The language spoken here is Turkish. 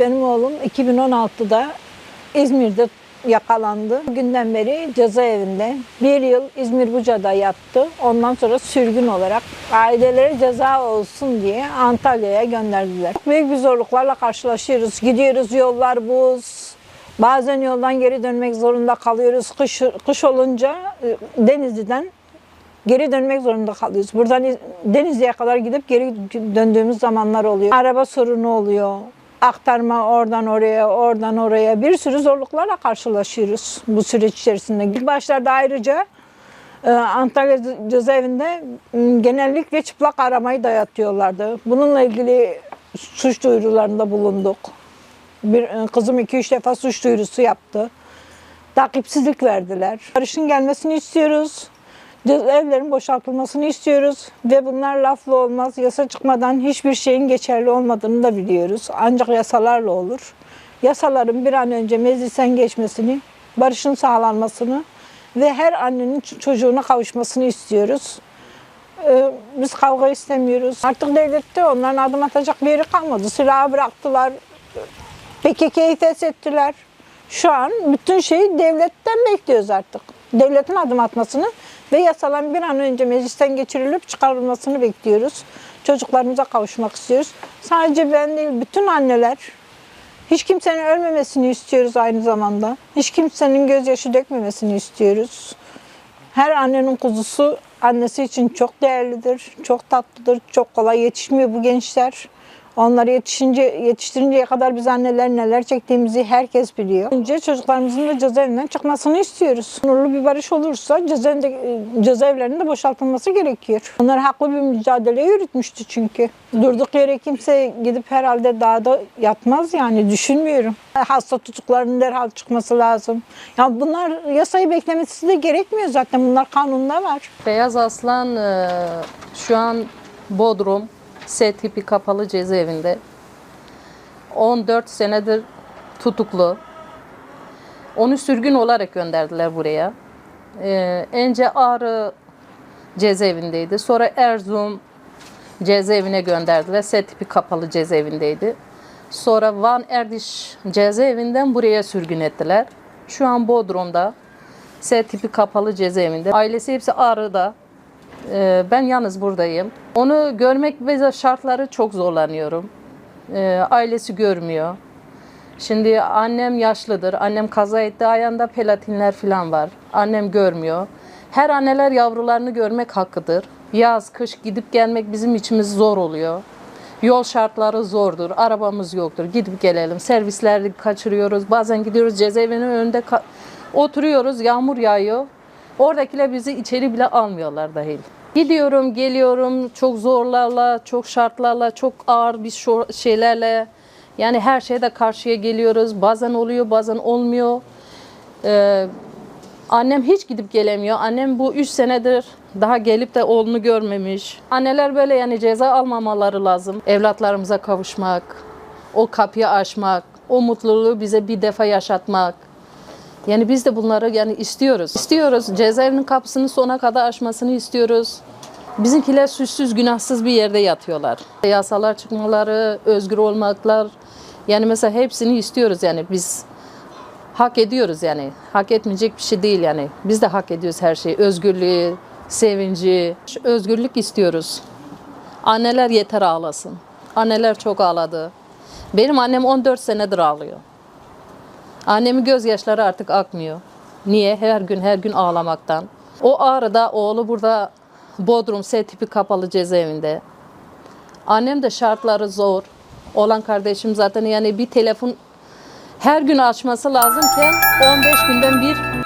Benim oğlum 2016'da İzmir'de yakalandı. Günden beri cezaevinde. Bir yıl İzmir Buca'da yattı. Ondan sonra sürgün olarak ailelere ceza olsun diye Antalya'ya gönderdiler. Büyük bir zorluklarla karşılaşıyoruz. Gidiyoruz yollar buz. Bazen yoldan geri dönmek zorunda kalıyoruz. Kış, kış olunca e, Denizli'den geri dönmek zorunda kalıyoruz. Buradan İz- Denizli'ye kadar gidip geri döndüğümüz zamanlar oluyor. Araba sorunu oluyor. Aktarma oradan oraya, oradan oraya bir sürü zorluklarla karşılaşıyoruz bu süreç içerisinde. Başlarda ayrıca e, Antalya ce- cezaevinde genellikle çıplak aramayı dayatıyorlardı. Bununla ilgili suç duyurularında bulunduk. Bir, e, kızım iki üç defa suç duyurusu yaptı. Takipsizlik verdiler. Barışın gelmesini istiyoruz. Evlerin boşaltılmasını istiyoruz ve bunlar lafla olmaz. Yasa çıkmadan hiçbir şeyin geçerli olmadığını da biliyoruz. Ancak yasalarla olur. Yasaların bir an önce meclisten geçmesini, barışın sağlanmasını ve her annenin çocuğuna kavuşmasını istiyoruz. Ee, Biz kavga istemiyoruz. Artık devlette onların adım atacak bir yeri kalmadı. Silahı bıraktılar. PKK'yı feshettiler. Şu an bütün şeyi devletten bekliyoruz artık. Devletin adım atmasını ve yasaların bir an önce meclisten geçirilip çıkarılmasını bekliyoruz. Çocuklarımıza kavuşmak istiyoruz. Sadece ben değil, bütün anneler hiç kimsenin ölmemesini istiyoruz aynı zamanda. Hiç kimsenin gözyaşı dökmemesini istiyoruz. Her annenin kuzusu annesi için çok değerlidir, çok tatlıdır, çok kolay yetişmiyor bu gençler. Onları yetişince, yetiştirinceye kadar biz anneler neler çektiğimizi herkes biliyor. Önce çocuklarımızın da cezaevinden çıkmasını istiyoruz. Nurlu bir barış olursa cezaevinde, cezaevlerinin de boşaltılması gerekiyor. Onlar haklı bir mücadele yürütmüştü çünkü. Durduk yere kimse gidip herhalde dağda yatmaz yani düşünmüyorum. Hasta tutuklarının derhal çıkması lazım. Ya bunlar yasayı beklemesi de gerekmiyor zaten. Bunlar kanunda var. Beyaz Aslan e, şu an Bodrum S tipi kapalı cezaevinde. 14 senedir tutuklu. Onu sürgün olarak gönderdiler buraya. E, önce Ağrı cezaevindeydi. Sonra Erzurum cezaevine gönderdiler. S tipi kapalı cezaevindeydi. Sonra Van Erdiş cezaevinden buraya sürgün ettiler. Şu an Bodrum'da S tipi kapalı cezaevinde. Ailesi hepsi Ağrı'da. Ee, ben yalnız buradayım. Onu görmek ve şartları çok zorlanıyorum. Ee, ailesi görmüyor. Şimdi annem yaşlıdır. Annem kaza etti. Ayağında pelatinler falan var. Annem görmüyor. Her anneler yavrularını görmek hakkıdır. Yaz, kış gidip gelmek bizim içimiz zor oluyor. Yol şartları zordur. Arabamız yoktur. Gidip gelelim. Servisleri kaçırıyoruz. Bazen gidiyoruz cezaevinin önünde oturuyoruz. Yağmur yağıyor. Oradakiler bizi içeri bile almıyorlar dahil. Gidiyorum, geliyorum çok zorlarla, çok şartlarla, çok ağır bir şeylerle. Yani her şeyde karşıya geliyoruz. Bazen oluyor, bazen olmuyor. Ee, Annem hiç gidip gelemiyor. Annem bu 3 senedir daha gelip de oğlunu görmemiş. Anneler böyle yani ceza almamaları lazım. Evlatlarımıza kavuşmak, o kapıyı açmak, o mutluluğu bize bir defa yaşatmak. Yani biz de bunları yani istiyoruz. İstiyoruz. Cezaevinin kapısını sona kadar açmasını istiyoruz. Bizimkiler suçsuz, günahsız bir yerde yatıyorlar. Yasalar çıkmaları, özgür olmaklar. Yani mesela hepsini istiyoruz yani biz hak ediyoruz yani. Hak etmeyecek bir şey değil yani. Biz de hak ediyoruz her şeyi. Özgürlüğü, sevinci, özgürlük istiyoruz. Anneler yeter ağlasın. Anneler çok ağladı. Benim annem 14 senedir ağlıyor. Annemin gözyaşları artık akmıyor. Niye? Her gün her gün ağlamaktan. O ağrıda oğlu burada Bodrum S tipi kapalı cezaevinde. Annem de şartları zor. Olan kardeşim zaten yani bir telefon her gün açması lazımken 15 günden bir